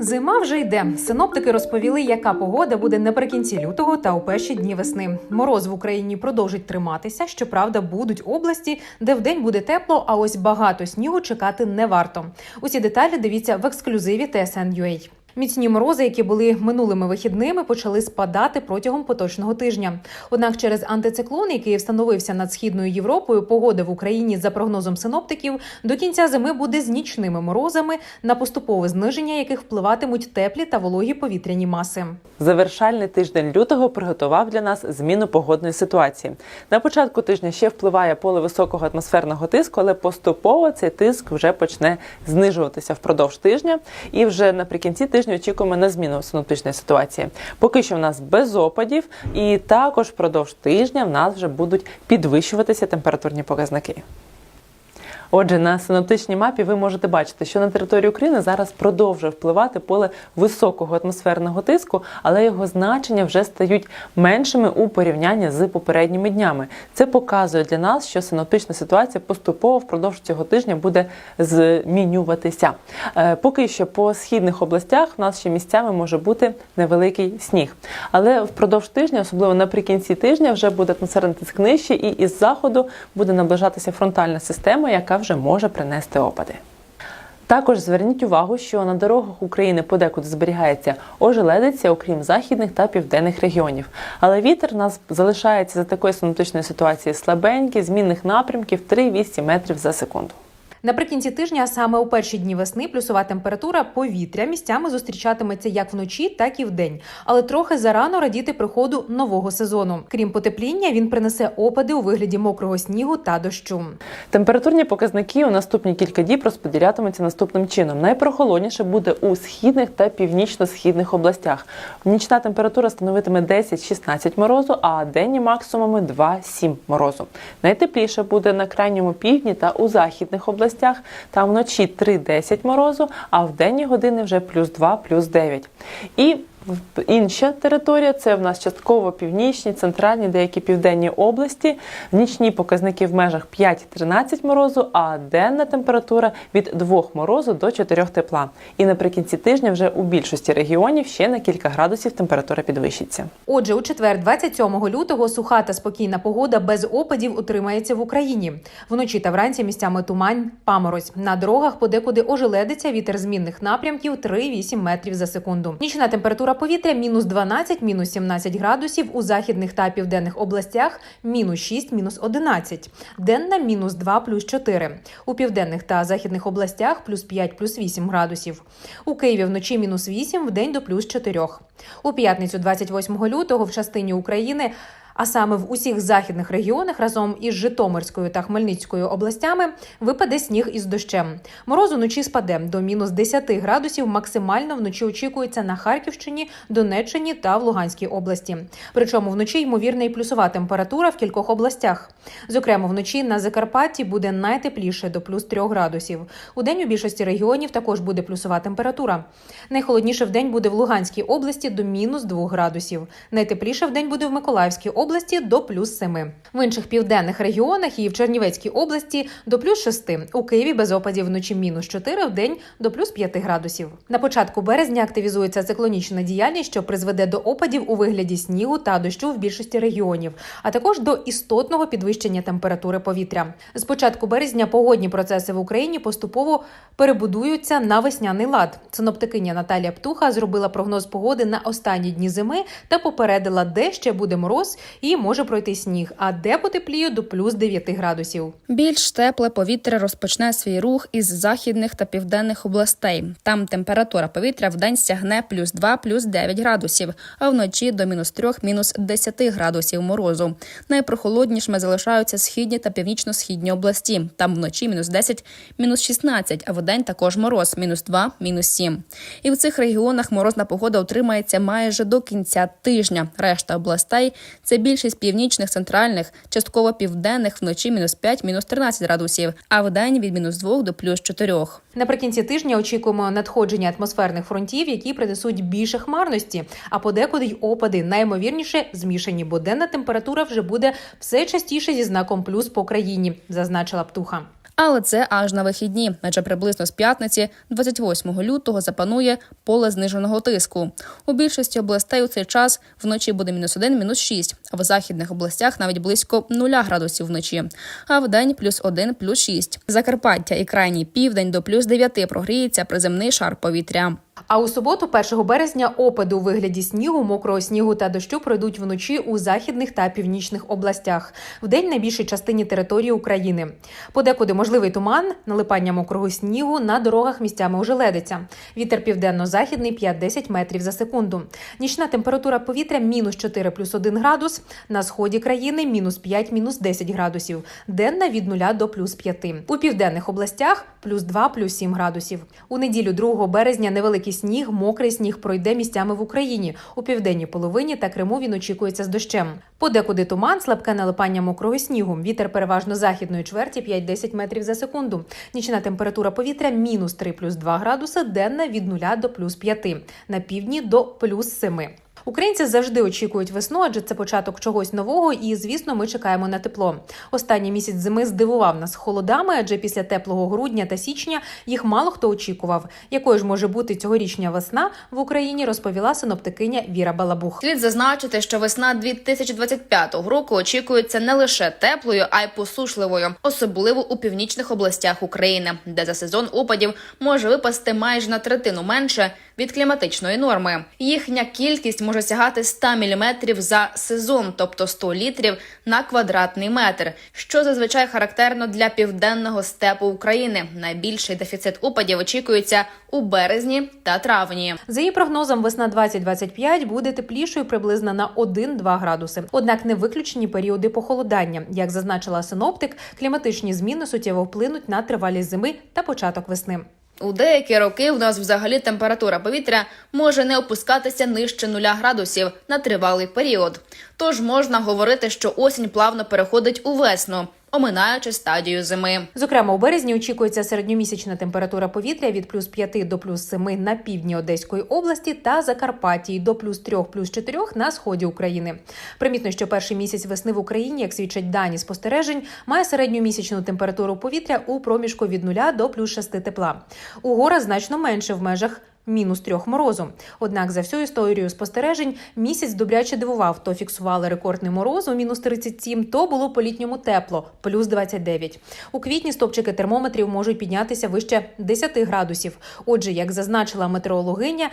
Зима вже йде. Синоптики розповіли, яка погода буде наприкінці лютого та у перші дні весни. Мороз в Україні продовжить триматися. Щоправда, будуть області, де вдень буде тепло, а ось багато снігу чекати не варто. Усі деталі дивіться в ексклюзиві TSN.ua. Міцні морози, які були минулими вихідними, почали спадати протягом поточного тижня. Однак, через антициклон, який встановився над східною Європою, погода в Україні за прогнозом синоптиків до кінця зими буде з нічними морозами, на поступове зниження яких впливатимуть теплі та вологі повітряні маси. Завершальний тиждень лютого приготував для нас зміну погодної ситуації. На початку тижня ще впливає поле високого атмосферного тиску, але поступово цей тиск вже почне знижуватися впродовж тижня. І вже наприкінці тижня очікуємо на зміну синоптичної ситуації. Поки що в нас без опадів, і також впродовж тижня в нас вже будуть підвищуватися температурні показники. Отже, на синоптичній мапі ви можете бачити, що на території України зараз продовжує впливати поле високого атмосферного тиску, але його значення вже стають меншими у порівнянні з попередніми днями. Це показує для нас, що синоптична ситуація поступово впродовж цього тижня буде змінюватися. Е, Поки що по східних областях в нас ще місцями може бути невеликий сніг. Але впродовж тижня, особливо наприкінці тижня, вже буде атмосферний тиск нижче, і із заходу буде наближатися фронтальна система, яка вже може принести опади. Також зверніть увагу, що на дорогах України подекуди зберігається ожеледиця, окрім західних та південних регіонів. Але вітер у нас залишається за такої синоптичної ситуації слабенький, змінних напрямків 3-8 метрів за секунду. Наприкінці тижня, саме у перші дні весни, плюсова температура повітря місцями зустрічатиметься як вночі, так і вдень. Але трохи зарано радіти приходу нового сезону. Крім потепління, він принесе опади у вигляді мокрого снігу та дощу. Температурні показники у наступні кілька діб розподілятимуться наступним чином. Найпрохолодніше буде у східних та північно-східних областях. Нічна температура становитиме 10-16 морозу, а денні максимуми 2-7 морозу. Найтепліше буде на крайньому півдні та у західних областях. Там вночі 3-10 морозу, а в денні години вже плюс 2, плюс 9. І Інша територія це в нас частково північні, центральні, деякі південні області. Нічні показники в межах 5-13 морозу, а денна температура від 2 морозу до 4 тепла. І наприкінці тижня вже у більшості регіонів ще на кілька градусів температура підвищиться. Отже, у четвер, 27 лютого, суха та спокійна погода без опадів утримається в Україні. Вночі та вранці місцями тумань, паморозь. На дорогах подекуди ожеледиться вітер змінних напрямків 3-8 метрів за секунду. Нічна температура повітря мінус 12, мінус 17 градусів у західних та південних областях, мінус 6, мінус 11. Денна мінус 2, плюс 4. У південних та західних областях плюс 5, плюс 8 градусів. У Києві вночі мінус 8, вдень до плюс 4. У п'ятницю 28 лютого в частині України а саме в усіх західних регіонах разом із Житомирською та Хмельницькою областями випаде сніг із дощем. Мороз уночі спаде до мінус 10 градусів. Максимально вночі очікується на Харківщині, Донеччині та в Луганській області. Причому вночі ймовірна і плюсова температура в кількох областях. Зокрема, вночі на Закарпатті буде найтепліше до плюс 3 градусів. У день у більшості регіонів також буде плюсова температура. Найхолодніше в день буде в Луганській області до мінус 2 градусів. Найтепліше в день буде в Миколаївській області області до плюс 7. В інших південних регіонах і в Чернівецькій області до плюс 6. У Києві без опадів вночі мінус 4, в день до плюс 5 градусів. На початку березня активізується циклонічна діяльність, що призведе до опадів у вигляді снігу та дощу в більшості регіонів, а також до істотного підвищення температури повітря. З початку березня погодні процеси в Україні поступово перебудуються на весняний лад. Синоптикиня Наталія Птуха зробила прогноз погоди на останні дні зими та попередила, де ще буде мороз і може пройти сніг, а де потепліє до плюс 9 градусів. Більш тепле повітря розпочне свій рух із західних та південних областей. Там температура повітря в день сягне плюс 2, плюс 9 градусів, а вночі до мінус 3, мінус 10 градусів морозу. Найпрохолоднішими залишаються східні та північно-східні області. Там вночі мінус 10, мінус 16, а вдень також мороз мінус 2, мінус 7. І в цих регіонах морозна погода утримається майже до кінця тижня. Решта областей це більшість північних, центральних, частково південних вночі мінус 5, мінус 13 градусів, а в день від мінус 2 до плюс 4. Наприкінці тижня очікуємо надходження атмосферних фронтів, які принесуть більше хмарності, а подекуди й опади наймовірніше змішані, бо денна температура вже буде все частіше зі знаком плюс по країні, зазначила птуха. Але це аж на вихідні, адже приблизно з п'ятниці, 28 лютого, запанує поле зниженого тиску. У більшості областей у цей час вночі буде мінус 1, мінус 6, а в західних областях навіть близько 0 градусів вночі, а в день плюс 1, плюс 6. Закарпаття і крайній південь до плюс 9 прогріється приземний шар повітря. А у суботу, 1 березня, опади у вигляді снігу, мокрого снігу та дощу пройдуть вночі у західних та північних областях. Вдень на більшій частині території України. Подекуди можливий туман, налипання мокрого снігу на дорогах місцями ожеледиться. Вітер південно-західний 5-10 метрів за секунду. Нічна температура повітря мінус 4 плюс 1 градус. На сході країни мінус 5, мінус 10 градусів. Денна від 0 до плюс 5. У південних областях плюс 2, плюс 7 градусів. У неділю 2 березня невеликий сніг, мокрий сніг пройде місцями в Україні. У південній половині та Криму він очікується з дощем. Подекуди туман, слабке налипання мокрого снігу. Вітер переважно західної чверті 5-10 метрів за секунду. Нічна температура повітря мінус 3 плюс 2 градуси, денна від 0 до плюс 5. На півдні до плюс 7. Українці завжди очікують весну, адже це початок чогось нового, і звісно, ми чекаємо на тепло. Останній місяць зими здивував нас холодами, адже після теплого грудня та січня їх мало хто очікував. Якою ж може бути цьогорічня весна в Україні, розповіла синоптикиня Віра Балабух. Слід зазначити, що весна 2025 року очікується не лише теплою, а й посушливою, особливо у північних областях України, де за сезон опадів може випасти майже на третину менше від кліматичної норми. Їхня кількість може сягати 100 мм за сезон, тобто 100 літрів на квадратний метр, що зазвичай характерно для південного степу України. Найбільший дефіцит опадів очікується у березні та травні. За її прогнозом, весна 2025 буде теплішою приблизно на 1-2 градуси. Однак не виключені періоди похолодання. Як зазначила синоптик, кліматичні зміни суттєво вплинуть на тривалість зими та початок весни. У деякі роки у нас взагалі температура повітря може не опускатися нижче нуля градусів на тривалий період. Тож можна говорити, що осінь плавно переходить у весну, оминаючи стадію зими. Зокрема, у березні очікується середньомісячна температура повітря від плюс 5 до плюс 7 на півдні Одеської області та Закарпатті до плюс 3, плюс 4 на сході України. Примітно, що перший місяць весни в Україні, як свідчать дані спостережень, має середньомісячну температуру повітря у проміжку від 0 до плюс 6 тепла. У горах значно менше в межах. Мінус трьох морозу. Однак за всю історію спостережень місяць добряче дивував. То фіксували рекордний мороз у мінус 37, то було по літньому тепло, плюс 29. У квітні стопчики термометрів можуть піднятися вище 10 градусів. Отже, як зазначила метеорологиня,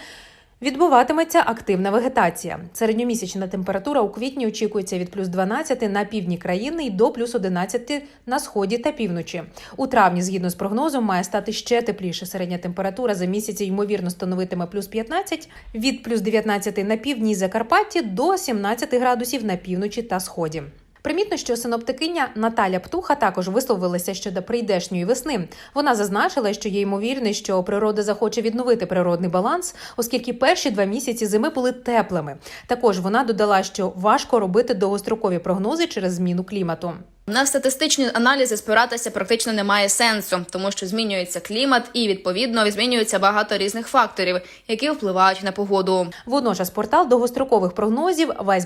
Відбуватиметься активна вегетація. Середньомісячна температура у квітні очікується від плюс 12 на півдні країни і до плюс 11 на сході та півночі. У травні, згідно з прогнозом, має стати ще тепліше. Середня температура за місяці ймовірно становитиме плюс 15, від плюс 19 на півдні Закарпатті до 17 градусів на півночі та сході. Примітно, що синоптикиня Наталя Птуха також висловилася щодо прийдешньої весни. Вона зазначила, що є ймовірність, що природа захоче відновити природний баланс, оскільки перші два місяці зими були теплими. Також вона додала, що важко робити довгострокові прогнози через зміну клімату. На статистичні аналізи спиратися практично немає сенсу, тому що змінюється клімат і відповідно змінюється багато різних факторів, які впливають на погоду. Водночас портал довгострокових прогнозів Вайс